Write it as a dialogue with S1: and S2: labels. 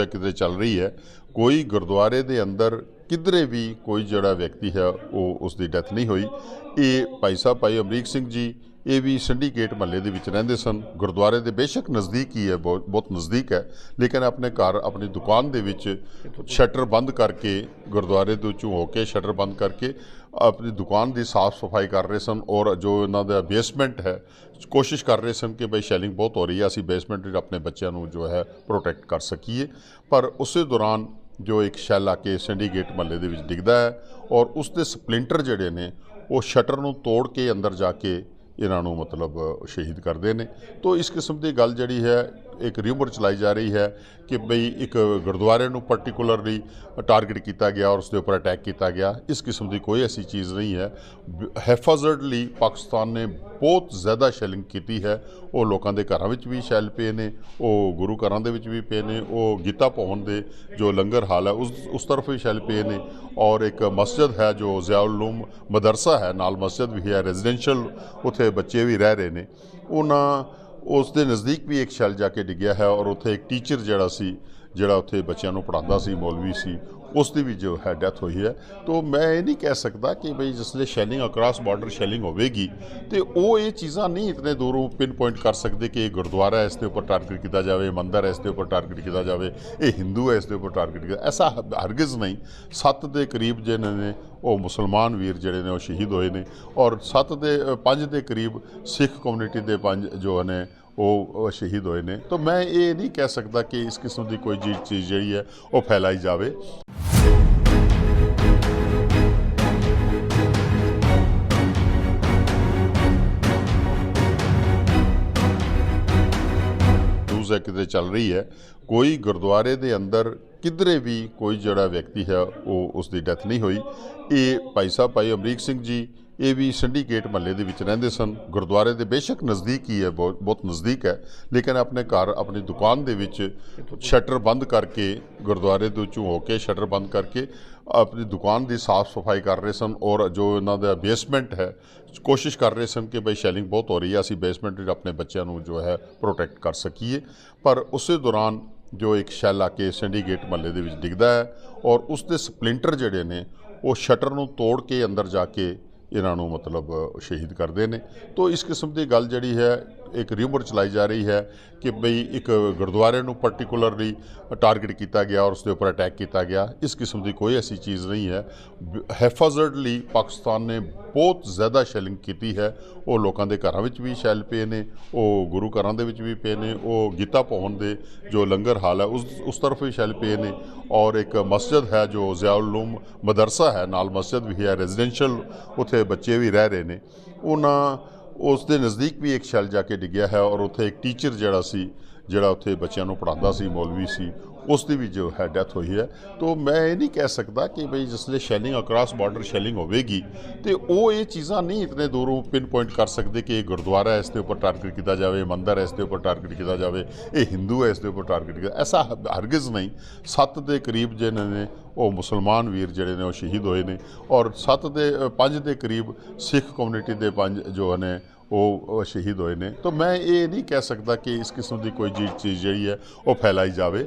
S1: ਹੈ, ਕਿਤੇ ਚੱਲ ਰਹੀ ਹੈ, ਕੋਈ ਗੁਰਦੁਆਰੇ ਦੇ ਅੰਦਰ ਕਿਧਰੇ ਵੀ ਕੋਈ ਜਿਹੜਾ ਵਿਅਕਤੀ ਹੈ, ਉਹ ਉਸ ਦੀ ਡੈਥ ਨਹੀਂ ਹੋਈ। ਇਹ ਭਾਈ ਸਾਹਿਬ, ਭਾਈ ਅਮਰੀਕ ਸਿੰਘ ਜੀ ਇਹ ਵੀ ਸਿੰਡੀਕੇਟ ਮਹੱਲੇ ਦੇ ਵਿੱਚ ਰਹਿੰਦੇ ਸਨ। ਗੁਰਦੁਆਰੇ ਦੇ ਬੇਸ਼ੱਕ ਨਜ਼ਦੀਕ ਹੀ ਹੈ, ਬਹੁਤ ਬਹੁਤ ਨਜ਼ਦੀਕ ਹੈ। ਲੇਕਿਨ ਆਪਣੇ ਘਰ, ਆਪਣੀ ਦੁਕਾਨ ਦੇ ਵਿੱਚ ਸ਼ਟਰ ਬੰਦ ਕਰਕੇ, ਗੁਰਦੁਆਰੇ ਦੇ ਵਿੱਚੋਂ ਹੋ ਕੇ ਸ਼ਟਰ ਬੰਦ ਕਰਕੇ ਆਪਣੀ ਦੁਕਾਨ ਦੀ ਸਾਫ਼ ਸਫ਼ਾਈ ਕਰ ਰਹੇ ਸਨ ਔਰ ਜੋ ਇਹਨਾਂ ਦਾ ਬੇਸਮੈਂਟ ਹੈ, ਕੋਸ਼ਿਸ਼ ਕਰ ਰਹੇ ਸਨ ਕਿ ਬਈ ਸ਼ੈਲਿੰਗ ਬਹੁਤ ਹੋ ਰਹੀ ਹੈ, ਅਸੀਂ ਬੇਸਮੈਂਟ ਵਿੱਚ ਆਪਣੇ ਬੱਚਿਆਂ ਨੂੰ ਜੋ ਹੈ ਪ੍ਰੋਟੈਕਟ ਕਰ ਸਕੀਏ। ਪਰ ਉਸੇ ਦੌਰਾਨ ਜੋ ਇੱਕ ਸ਼ੈੱਲ ਆ ਕੇ ਸਿੰਡੀਕੇਟ ਮਹੱਲੇ ਦੇ ਵਿੱਚ ਡਿੱਗਦਾ ਹੈ ਔਰ ਉਸ ਦੇ ਸਪਲਿੰਟਰ ਜਿਹੜੇ ਨੇ, ਉਹ ਸ਼ਟਰ ਨੂੰ ਤੋੜ ਕੇ ਅੰਦਰ ਜਾ ਕੇ ਇਹਨਾਂ ਨੂੰ ਮਤਲਬ ਸ਼ਹੀਦ ਕਰਦੇ ਨੇ। ਤੋਂ ਇਸ ਕਿਸਮ ਦੀ ਗੱਲ ਜਿਹੜੀ ਹੈ ਇੱਕ ਰਿਊਮਰ ਚਲਾਈ ਜਾ ਰਹੀ ਹੈ ਕਿ ਬਈ ਇੱਕ ਗੁਰਦੁਆਰੇ ਨੂੰ ਪਾਰਟਿਕੂਲਰਲੀ ਟਾਰਗੇਟ ਕੀਤਾ ਗਿਆ ਔਰ ਉਸ ਦੇ ਉੱਪਰ ਅਟੈਕ ਕੀਤਾ ਗਿਆ। ਇਸ ਕਿਸਮ ਦੀ ਕੋਈ ਐਸੀ ਚੀਜ਼ ਨਹੀਂ ਹੈ। ਹੈਫਾਜ਼ਰਡਲੀ ਪਾਕਿਸਤਾਨ ਨੇ ਬਹੁਤ ਜ਼ਿਆਦਾ ਸ਼ੈਲਿੰਗ ਕੀਤੀ ਹੈ। ਉਹ ਲੋਕਾਂ ਦੇ ਘਰਾਂ ਵਿੱਚ ਵੀ ਸ਼ੈਲ ਪਏ ਨੇ, ਉਹ ਗੁਰੂ ਘਰਾਂ ਦੇ ਵਿੱਚ ਵੀ ਪਏ ਨੇ, ਉਹ ਗੀਤਾ ਭਵਨ ਦੇ ਜੋ ਲੰਗਰ ਹਾਲ ਹੈ, ਉਸ ਉਸ ਤਰਫ ਵੀ ਸ਼ੈਲ ਪਏ ਨੇ। ਔਰ ਇੱਕ ਮਸਜਿਦ ਹੈ ਜੋ ਜ਼ਿਆਉਲ ਉਲੂਮ ਮਦਰਸਾ ਹੈ, ਨਾਲ ਮਸਜਿਦ ਵੀ ਹੈ ਰੈਜ਼ੀਡੈਂਸ਼ੀਅਲ ਉੱਥੇ ਬੱਚੇ ਵੀ ਰਹਿ ਰਹੇ ਨੇ। ਉਹਨਾਂ ਉਸ ਦੇ ਨਜ਼ਦੀਕ ਵੀ ਇੱਕ ਸ਼ੈਲ ਜਾ ਕੇ ਡਿੱਗਿਆ ਹੈ ਔਰ ਉੱਥੇ ਇੱਕ ਟੀਚਰ ਜਿਹੜਾ ਸੀ, ਜਿਹੜਾ ਉੱਥੇ ਬੱਚਿਆਂ ਨੂੰ ਪੜ੍ਹਾਉਂਦਾ ਸੀ, ਮੌਲਵੀ ਸੀ ਉਸ ਦੀ ਵੀ ਜੋ ਹੈ ਡੈਥ ਹੋਈ ਹੈ। ਤੋਂ ਮੈਂ ਇਹ ਨਹੀਂ ਕਹਿ ਸਕਦਾ ਕਿ ਬਈ ਜਿਸਲੇ ਸ਼ੈਲਿੰਗ ਅਕ੍ਰਾਸ ਬਾਰਡਰ ਸ਼ੈਲਿੰਗ ਹੋਵੇਗੀ ਤੇ ਉਹ ਇਹ ਚੀਜ਼ਾਂ ਨਹੀਂ ਇਤਨੇ ਦੂਰੋਂ ਪਿਨ ਪੁਆਇੰਟ ਕਰ ਸਕਦੇ ਕਿ ਇਹ ਗੁਰਦੁਆਰਾ ਹੈ ਇਸ ਦੇ ਉੱਪਰ ਟਾਰਗੇਟ ਕੀਤਾ ਜਾਵੇ ਮੰਦਰ ਹੈ ਇਸ ਦੇ ਉੱਪਰ ਟਾਰਗੇਟ ਕੀਤਾ ਜਾਵੇ ਇਹ ਹਿੰਦੂ ਹੈ ਇਸ ਦੇ ਉੱਪਰ ਟਾਰਗੇਟ ਕੀਤਾ ਐਸਾ ਹ- ਹਰਗਿਜ਼ ਨਹੀਂ। ਸੱਤ ਦੇ ਕਰੀਬ ਜਿਹਨਾਂ ਨੇ ਉਹ ਮੁਸਲਮਾਨ ਵੀਰ ਜਿਹੜੇ ਨੇ ਉਹ ਸ਼ਹੀਦ ਹੋਏ ਨੇ ਔਰ ਸੱਤ ਦੇ ਅ, ਪੰਜ ਦੇ ਕਰੀਬ ਸਿੱਖ ਕਮਿਊਨਿਟੀ ਦੇ ਪੰਜ ਜੋ ਨੇ ਉਹ ਸ਼ਹੀਦ ਹੋਏ ਨੇ। ਤਾਂ ਮੈਂ ਇਹ ਨਹੀਂ ਕਹਿ ਸਕਦਾ ਕਿ ਇਸ ਕਿਸਮ ਦੀ ਕੋਈ ਜੀ- ਚੀਜ਼ ਜਿਹੜੀ ਹੈ ਉਹ ਫੈਲਾਈ ਜਾਵੇ। ਨਿਊਜ਼ ਹੈ, ਕਿਤੇ ਚੱਲ ਰਹੀ ਹੈ, ਕੋਈ ਗੁਰਦੁਆਰੇ ਦੇ ਅੰਦਰ ਕਿਧਰੇ ਵੀ ਕੋਈ ਜਿਹੜਾ ਵਿਅਕਤੀ ਹੈ, ਉਹ ਉਸ ਦੀ ਡੈਥ ਨਹੀਂ ਹੋਈ। ਇਹ ਭਾਈ ਸਾਹਿਬ, ਭਾਈ ਅਮਰੀਕ ਸਿੰਘ ਜੀ ਇਹ ਵੀ ਸਿੰਡੀਕੇਟ ਮਹੱਲੇ ਦੇ ਵਿੱਚ ਰਹਿੰਦੇ ਸਨ। ਗੁਰਦੁਆਰੇ ਦੇ ਬੇਸ਼ੱਕ ਨਜ਼ਦੀਕ ਹੀ ਹੈ, ਬਹੁਤ ਬਹੁਤ ਨਜ਼ਦੀਕ ਹੈ। ਲੇਕਿਨ ਆਪਣੇ ਘਰ, ਆਪਣੀ ਦੁਕਾਨ ਦੇ ਵਿੱਚ ਸ਼ਟਰ ਬੰਦ ਕਰਕੇ, ਗੁਰਦੁਆਰੇ ਦੇ ਵਿੱਚੋਂ ਹੋ ਕੇ ਸ਼ਟਰ ਬੰਦ ਕਰਕੇ ਆਪਣੀ ਦੁਕਾਨ ਦੀ ਸਾਫ਼ ਸਫ਼ਾਈ ਕਰ ਰਹੇ ਸਨ ਔਰ ਜੋ ਇਹਨਾਂ ਦਾ ਬੇਸਮੈਂਟ ਹੈ, ਕੋਸ਼ਿਸ਼ ਕਰ ਰਹੇ ਸਨ ਕਿ ਬਈ ਸ਼ੈਲਿੰਗ ਬਹੁਤ ਹੋ ਰਹੀ ਹੈ, ਅਸੀਂ ਬੇਸਮੈਂਟ ਵਿੱਚ ਆਪਣੇ ਬੱਚਿਆਂ ਨੂੰ ਜੋ ਹੈ ਪ੍ਰੋਟੈਕਟ ਕਰ ਸਕੀਏ। ਪਰ ਉਸੇ ਦੌਰਾਨ ਜੋ ਇੱਕ ਸ਼ੈੱਲ ਆ ਕੇ ਸਿੰਡੀਕੇਟ ਮਹੱਲੇ ਦੇ ਵਿੱਚ ਡਿੱਗਦਾ ਹੈ ਔਰ ਉਸ ਦੇ ਸਪਲਿੰਟਰ ਜਿਹੜੇ ਨੇ, ਉਹ ਸ਼ਟਰ ਨੂੰ ਤੋੜ ਕੇ ਅੰਦਰ ਜਾ ਕੇ ਇਹਨਾਂ ਨੂੰ ਮਤਲਬ ਸ਼ਹੀਦ ਕਰਦੇ ਨੇ। ਤੋਂ ਇਸ ਕਿਸਮ ਦੀ ਗੱਲ ਜਿਹੜੀ ਹੈ ਇੱਕ ਰਿਊਮਰ ਚਲਾਈ ਜਾ ਰਹੀ ਹੈ ਕਿ ਬਈ ਇੱਕ ਗੁਰਦੁਆਰੇ ਨੂੰ ਪਾਰਟਿਕੂਲਰਲੀ ਟਾਰਗੇਟ ਕੀਤਾ ਗਿਆ ਔਰ ਉਸ ਦੇ ਉੱਪਰ ਅਟੈਕ ਕੀਤਾ ਗਿਆ। ਇਸ ਕਿਸਮ ਦੀ ਕੋਈ ਐਸੀ ਚੀਜ਼ ਨਹੀਂ ਹੈ। ਹੈਫਾਜ਼ਰਡਲੀ ਪਾਕਿਸਤਾਨ ਨੇ ਬਹੁਤ ਜ਼ਿਆਦਾ ਸ਼ੈਲਿੰਗ ਕੀਤੀ ਹੈ। ਉਹ ਲੋਕਾਂ ਦੇ ਘਰਾਂ ਵਿੱਚ ਵੀ ਸ਼ੈਲ ਪਏ ਨੇ, ਉਹ ਗੁਰੂ ਘਰਾਂ ਦੇ ਵਿੱਚ ਵੀ ਪਏ ਨੇ, ਉਹ ਗੀਤਾ ਭਵਨ ਦੇ ਜੋ ਲੰਗਰ ਹਾਲ ਹੈ, ਉਸ ਉਸ ਤਰਫ ਵੀ ਸ਼ੈਲ ਪਏ ਨੇ ਔਰ ਇੱਕ ਮਸਜਿਦ ਹੈ ਜੋ ਜ਼ਿਆਉਲ ਮਦਰਸਾ ਹੈ, ਨਾਲ ਮਸਜਿਦ ਵੀ ਹੈ ਰੈਜ਼ੀਡੈਂਸ਼ੀਅਲ ਉੱਥੇ ਬੱਚੇ ਵੀ ਰਹਿ ਰਹੇ ਨੇ। ਉਹਨਾਂ ਉਸ ਦੇ ਨਜ਼ਦੀਕ ਵੀ ਇੱਕ ਸ਼ੈਲ ਜਾ ਕੇ ਡਿੱਗਿਆ ਹੈ ਔਰ ਉੱਥੇ ਇੱਕ ਟੀਚਰ ਜਿਹੜਾ ਸੀ, ਜਿਹੜਾ ਉੱਥੇ ਬੱਚਿਆਂ ਨੂੰ ਪੜ੍ਹਾਉਂਦਾ ਸੀ, ਮੌਲਵੀ ਸੀ ਉਸ ਦੀ ਵੀ ਜੋ ਹੈ ਡੈਥ ਹੋਈ ਹੈ। ਤੋਂ ਮੈਂ ਇਹ ਨਹੀਂ ਕਹਿ ਸਕਦਾ ਕਿ ਬਈ ਜਿਸਲੇ ਸ਼ੈਲਿੰਗ ਅਕ੍ਰਾਸ ਬਾਰਡਰ ਸ਼ੈਲਿੰਗ ਹੋਵੇਗੀ ਤੇ ਉਹ ਇਹ ਚੀਜ਼ਾਂ ਨਹੀਂ ਇਤਨੇ ਦੂਰੋਂ ਪਿਨ ਪੁਆਇੰਟ ਕਰ ਸਕਦੇ ਕਿ ਇਹ ਗੁਰਦੁਆਰਾ ਹੈ ਇਸ ਦੇ ਉੱਪਰ ਟਾਰਗੇਟ ਕੀਤਾ ਜਾਵੇ ਮੰਦਰ ਹੈ ਇਸ ਦੇ ਉੱਪਰ ਟਾਰਗੇਟ ਕੀਤਾ ਜਾਵੇ ਇਹ ਹਿੰਦੂ ਹੈ ਇਸ ਦੇ ਉੱਪਰ ਟਾਰਗੇਟ ਕੀਤਾ ਐਸਾ ਹਰਗਿਜ਼ ਨਹੀਂ। ਸੱਤ ਦੇ ਕਰੀਬ ਜਿਹਨਾਂ ਨੇ ਉਹ ਮੁਸਲਮਾਨ ਵੀਰ ਜਿਹੜੇ ਨੇ ਉਹ ਸ਼ਹੀਦ ਹੋਏ ਨੇ ਔਰ ਸੱਤ ਦੇ ਅ, ਪੰਜ ਦੇ ਕਰੀਬ ਸਿੱਖ ਕਮਿਊਨਿਟੀ ਦੇ ਪੰਜ ਜੋ ਨੇ ਉਹ ਉਹ ਸ਼ਹੀਦ ਹੋਏ ਨੇ। ਤਾਂ ਮੈਂ ਇਹ ਨਹੀਂ ਕਹਿ ਸਕਦਾ ਕਿ ਇਸ ਕਿਸਮ ਦੀ ਕੋਈ ਜੀ- ਚੀਜ਼ ਜਿਹੜੀ ਹੈ ਉਹ ਫੈਲਾਈ ਜਾਵੇ।